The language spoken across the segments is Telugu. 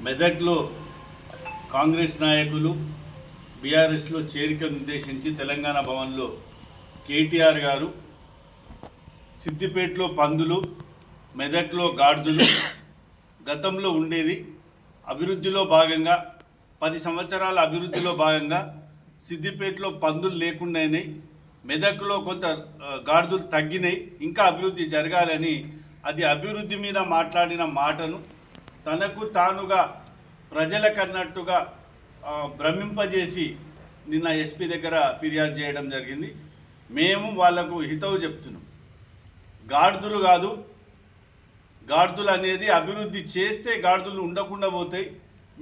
మెదక్లో కాంగ్రెస్ నాయకులు బీఆర్ఎస్లో చేరికను ఉద్దేశించి తెలంగాణ భవన్లో కేటీఆర్ గారు సిద్దిపేటలో పందులు మెదక్లో గాడిదలు గతంలో ఉండేది అభివృద్ధిలో భాగంగా పది సంవత్సరాల అభివృద్ధిలో భాగంగా సిద్దిపేటలో పందులు లేకుండానే మెదక్లో కొంత ఆ, గాడిదలు తగ్గినాయి. ఇంకా అభివృద్ధి జరగాలని అది అభివృద్ధి మీద మాట్లాడిన మాటను తనకు తానుగా ప్రజలకన్నట్టుగా భ్రమింపజేసి నిన్న ఎస్పీ దగ్గర ఫిర్యాదు చేయడం జరిగింది. మేము వాళ్ళకు హితవు చెప్తున్నాం. గాడిదలు కాదు గాడిదలు అనేది అభివృద్ధి చేస్తే గాడిదలు ఉండకుండా పోతాయి.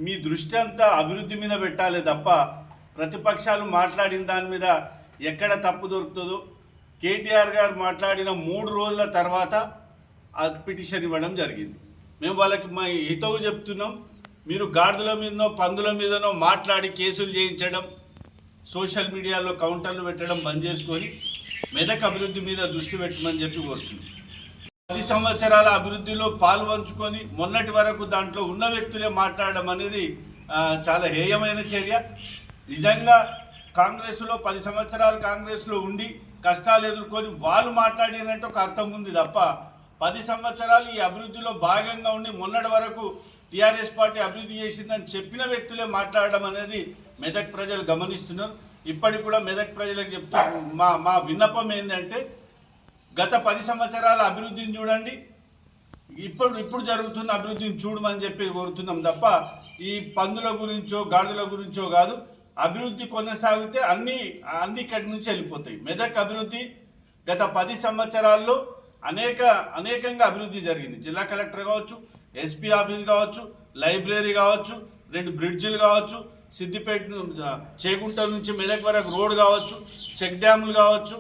మీ దృష్టి అంతా అభివృద్ధి మీద పెట్టాలి తప్ప ప్రతిపక్షాలు మాట్లాడిన దాని మీద ఎక్కడ తప్పు దొరుకుతుందో. కేటీఆర్ గారు మాట్లాడిన మూడు రోజుల తర్వాత ఆ పిటిషన్ ఇవ్వడం జరిగింది. మేము వాళ్ళకి మా హితవు చెప్తున్నాం. మీరు గాడిదల మీదనో పందుల మీదనో మాట్లాడి కేసులు చేయించడం సోషల్ మీడియాలో కౌంటర్లు పెట్టడం బంద్ చేసుకొని మెదక్ అభివృద్ధి మీద దృష్టి పెట్టమని చెప్పి కోరుతున్నాం. పది సంవత్సరాల అభివృద్ధిలో పాలు పంచుకొని మొన్నటి వరకు దాంట్లో ఉన్న వ్యక్తులే మాట్లాడడం అనేది చాలా హేయమైన చర్య. నిజంగా కాంగ్రెస్లో పది సంవత్సరాలు కాంగ్రెస్లో ఉండి కష్టాలు ఎదుర్కొని వాళ్ళు మాట్లాడినట్టు ఒక అర్థం ఉంది తప్ప పది సంవత్సరాలు ఈ అభివృద్ధిలో భాగంగా ఉండి మొన్నటి వరకు టీఆర్ఎస్ పార్టీ అభివృద్ధి చేసిందని చెప్పిన వ్యక్తులే మాట్లాడడం అనేది మెదక్ ప్రజలు గమనిస్తున్నారు. ఇప్పటికి కూడా మెదక్ ప్రజలకు చెప్తా మా మా విన్నపం ఏంటంటే గత పది సంవత్సరాల అభివృద్ధిని చూడండి. ఇప్పుడు ఇప్పుడు జరుగుతున్న అభివృద్ధిని చూడమని చెప్పి కోరుతున్నాం తప్ప ఈ పందుల గురించో గాడుల గురించో కాదు. అభివృద్ధి కొనసాగితే అన్ని అన్ని ఇక్కడి నుంచి వెళ్ళిపోతాయి. మెదక్ అభివృద్ధి గత పది సంవత్సరాల్లో అనేక అనేకంగా అభివృద్ధి జరిగింది. జిల్లా కలెక్టర్ కావచ్చు ఎస్పీ ఆఫీస్ కావచ్చు లైబ్రరీ కావచ్చు రెండు బ్రిడ్జిలు కావచ్చు సిద్దిపేట చేకుంట చేగుంట నుంచి మెదక్ వరకు రోడ్ కావచ్చు చెక్ డ్యాములు కావచ్చు.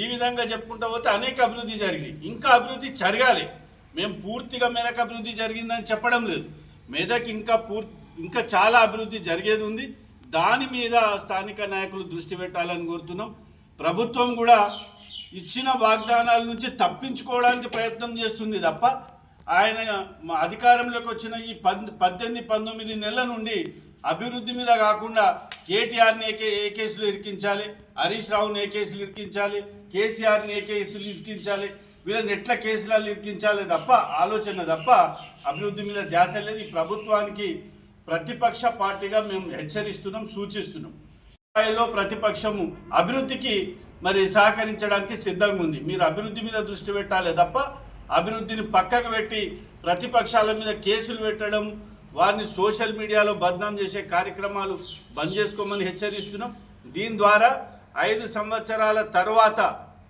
ఈ విధంగా చెప్పుకుంటూ పోతే అనేక అభివృద్ధి జరిగింది ఇంకా అభివృద్ధి జరగాలి. మేము పూర్తిగా మెదక్ అభివృద్ధి జరిగిందని చెప్పడం లేదు. మెదక్ ఇంకా పూర్ ఇంకా చాలా అభివృద్ధి జరిగేది ఉంది. దాని మీద స్థానిక నాయకులు దృష్టి పెట్టాలని కోరుతున్నాం. ప్రభుత్వం కూడా ఇచ్చిన వాగ్దానాల నుంచి తప్పించుకోవడానికి ప్రయత్నం చేస్తుంది తప్ప ఆయన మా అధికారంలోకి వచ్చిన ఈ పద్ పద్దెనిమిది పంతొమ్మిది నెలల నుండి అభివృద్ధి మీద కాకుండా కేటీఆర్ని ఏ ఏ కేసులు ఇరికించాలి? హరీష్ రావుని ఏ కేసులు ఇరికించాలి? కేసీఆర్ని ఏ కేసులు ఇరికించాలి? వీళ్ళని ఎట్ల కేసులలో ఇరికించాలి తప్ప ఆలోచన తప్ప అభివృద్ధి మీద ధ్యాస లేదు. ఈ ప్రభుత్వానికి ప్రతిపక్ష పార్టీగా మేము హెచ్చరిస్తున్నాం సూచిస్తున్నాం. స్థాయిలో ప్రతిపక్షము అభివృద్ధికి మరి సహకరించడానికి సిద్ధంగా ఉంది. మీరు అభివృద్ధి మీద దృష్టి పెట్టాలి తప్ప అభివృద్ధిని పక్కకు పెట్టి ప్రతిపక్షాల మీద కేసులు పెట్టడం వారిని సోషల్ మీడియాలో బద్నాం చేసే కార్యక్రమాలు బంద్ చేసుకోమని హెచ్చరిస్తున్నాం. దీని ద్వారా ఐదు సంవత్సరాల తర్వాత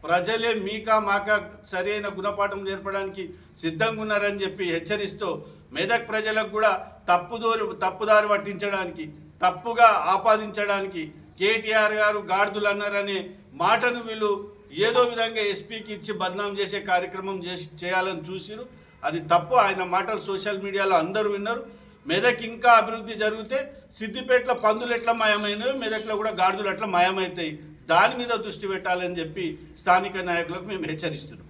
ప్రజలే మీకా మాకా సరైన గుణపాఠం నేర్పడానికి సిద్ధంగా ఉన్నారని చెప్పి హెచ్చరిస్తూ మెదక్ ప్రజలకు కూడా తప్పుదోరు తప్పుదారి పట్టించడానికి తప్పుగా ఆపాదించడానికి కేటీఆర్ గారు గాడిదలు అన్నారనే మాటను వీళ్ళు ఏదో విధంగా ఎస్పీకి ఇచ్చి బదనాం చేసే కార్యక్రమం చేసి చేయాలని చూసిరు. అది తప్పు. ఆయన మాటలు సోషల్ మీడియాలో అందరూ విన్నారు. మెదక్ ఇంకా అభివృద్ధి జరిగితే సిద్దిపేటలో పందులు ఎట్లా మాయమైనవి మెదక్లో కూడా గాడిదలు ఎట్లా మాయమవుతాయి దాని మీద దృష్టి పెట్టాలని చెప్పి స్థానిక నాయకులకు మేము హెచ్చరిస్తున్నాం.